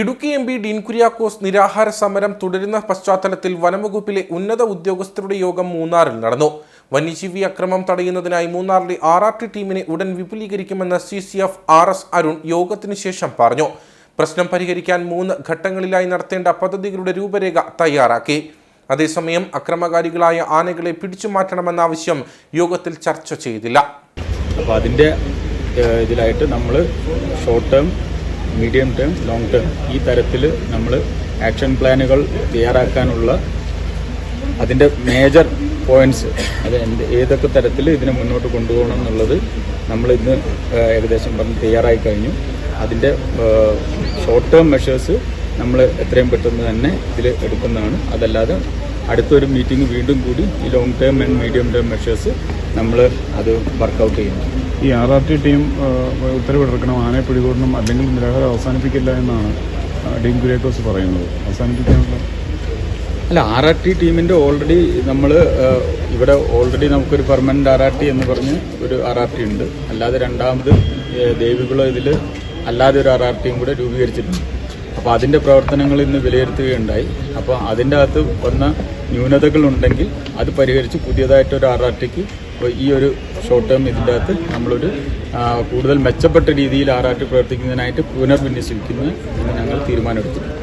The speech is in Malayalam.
ഇടുക്കി എം പി ഡീൻ കുര്യാക്കോസ് നിരാഹാര സമരം തുടരുന്ന പശ്ചാത്തലത്തിൽ വനംവകുപ്പിലെ ഉന്നത ഉദ്യോഗസ്ഥരുടെ യോഗം മൂന്നാറിൽ നടന്നു. വന്യജീവി അക്രമം തടയുന്നതിനായി മൂന്നാറിലെ ആർ ആർ ടി ടീമിനെ ഉടൻ വിപുലീകരിക്കുമെന്ന് C C F R S Arun യോഗത്തിന് ശേഷം പറഞ്ഞു. പ്രശ്നം പരിഹരിക്കാൻ മൂന്ന് ഘട്ടങ്ങളിലായി നടത്തേണ്ട പദ്ധതികളുടെ രൂപരേഖ തയ്യാറാക്കി. അതേസമയം അക്രമകാരികളായ ആനകളെ പിടിച്ചു മാറ്റണമെന്ന ആവശ്യം യോഗത്തിൽ ചർച്ച ചെയ്തില്ല. അപ്പോൾ അതിന്റെ ഇതിലായിട്ട് നമ്മൾ short term medium term long term ഈ തരത്തിൽ നമ്മൾ ആക്ഷൻ പ്ലാനുകൾ തയ്യാറാക്കാനുള്ള അതിന്റെ മേജർ പോയിന്റ്സ് അത് ഏതൊക്കെ തരത്തിൽ ഇതിനെ മുന്നോട്ട് കൊണ്ടുപോകണം എന്നുള്ളത് നമ്മൾ ഇന്ന് ഏകദേശം പറഞ്ഞ് തയ്യാറായി കഴിഞ്ഞു. അതിന്റെ ഷോർട്ട് ടേം മെഷേഴ്സ് നമ്മൾ എത്രയും പെട്ടെന്ന് തന്നെ ഇതിൽ എടുക്കുന്നതാണ്. അതല്ലാതെ അടുത്തൊരു മീറ്റിംഗ് വീണ്ടും കൂടി ഈ long term and medium term measures നമ്മൾ അത് വർക്കൗട്ട് ചെയ്യുന്നു. ഈ ആർ ആർ ടി ടീം ആ, ഉത്തരവിട്ടിരിക്കണം ആനയെ പിടികൂടണം അല്ലെങ്കിൽ നിരാഹാരം അവസാനിപ്പിക്കില്ല എന്നാണ് ഡീൻ കുര്യാക്കോസ് പറയുന്നത്. അവസാനിപ്പിക്കാനുള്ള അല്ല ആർ ആർ ടി ടീമിന്റെ ഓൾറെഡി നമ്മൾ ഇവിടെ ഓൾറെഡി നമുക്കൊരു പെർമനന്റ് ആർ ആർ ടി എന്ന് പറഞ്ഞ് ഒരു ആർ ആർ ടി ഉണ്ട്. അല്ലാതെ രണ്ടാമത് ദേവികുളം ഇതിൽ അല്ലാതെ ഒരു ആർ ആർ ടിയും കൂടെ രൂപീകരിച്ചിട്ടുണ്ട്. അപ്പോൾ അതിന്റെ പ്രവർത്തനങ്ങൾ ഇന്ന് വിലയിരുത്തുകയുണ്ടായി. അപ്പോൾ അതിന്റെ അകത്ത് വന്ന ന്യൂനതകളുണ്ടെങ്കിൽ അത് പരിഹരിച്ച് പുതിയതായിട്ട് ഒരു ആർ ആർ ടിക്ക് ഈ ഒരു ഷോർട്ട് ടേം ഇതിന്റെ അകത്ത് നമ്മളൊരു കൂടുതൽ മെച്ചപ്പെട്ട രീതിയിൽ ആർ ആർ ടി പ്രവർത്തിക്കുന്നതിനായിട്ട് പുനർവിന്യസിക്കുന്നു എന്ന് ഞങ്ങൾ തീരുമാനമെടുത്തിട്ടുണ്ട്